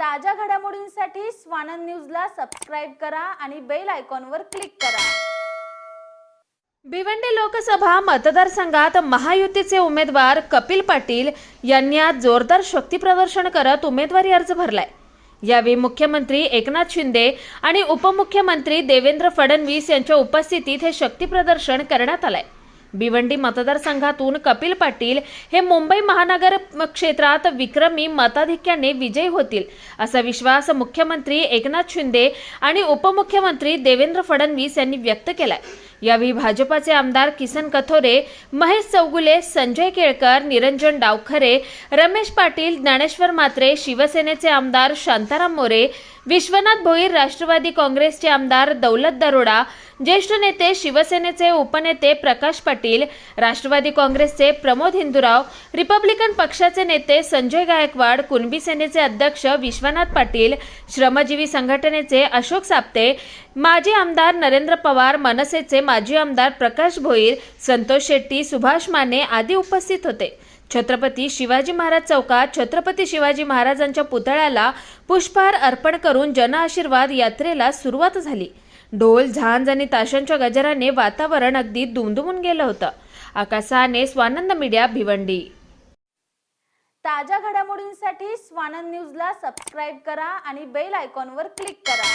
ताज्या घडामोडींसाठी स्वानंद न्यूजला सबस्क्राईब करा आणि बेल आयकॉनवर क्लिक करा. भिवंडी लोकसभा मतदारसंघात महायुतीचे उमेदवार कपिल पाटील यांनी आज जोरदार शक्तीप्रदर्शन करत उमेदवारी अर्ज भरलाय. यावेळी मुख्यमंत्री एकनाथ शिंदे आणि उपमुख्यमंत्री देवेंद्र फडणवीस यांच्या उपस्थितीत हे शक्तीप्रदर्शन करण्यात आलंय. भिवंडी मतदारसंघातून कपिल पाटील हे मुंबई महानगर क्षेत्रात विक्रमी मताधिक्याने विजयी होतील असा विश्वास मुख्यमंत्री एकनाथ शिंदे आणि उपमुख्यमंत्री देवेंद्र फडणवीस यांनी व्यक्त केलाय. यावेळी भाजपाचे आमदार किसन कथोरे महेश चौगुले संजय केळकर निरंजन डावखरे रमेश पाटील ज्ञानेश्वर मात्रे शिवसेनेचे आमदार शांताराम मोरे विश्वनाथ भोईर राष्ट्रवादी काँग्रेसचे आमदार दौलत दरोडा ज्येष्ठ नेते शिवसेनेचे उपनेते प्रकाश पाटील राष्ट्रवादी काँग्रेसचे प्रमोद हिंदुराव रिपब्लिकन पक्षाचे नेते संजय गायकवाड कुणबी सेनेचे अध्यक्ष विश्वनाथ पाटील श्रमजीवी संघटनेचे अशोक साप्ते माजी आमदार नरेंद्र पवार मनसेचे माजी आमदार प्रकाश भोईर संतोष शेट्टी सुभाष माने आदी उपस्थित होते. छत्रपती शिवाजी महाराज चौकात छत्रपती शिवाजी महाराजांच्या पुतळ्याला पुष्पहार अर्पण करून जनआशीर्वाद यात्रेला सुरुवात झाली. ढोल झांज आणि ताशांच्या गजराने वातावरण अगदी दुमदुमून गेलं होतं. आकाशाने स्वानंद मीडिया भिवंडी. ताज्या घडामोडींसाठी स्वानंद न्यूजला सबस्क्राईब करा आणि बेल आयकॉनवर क्लिक करा.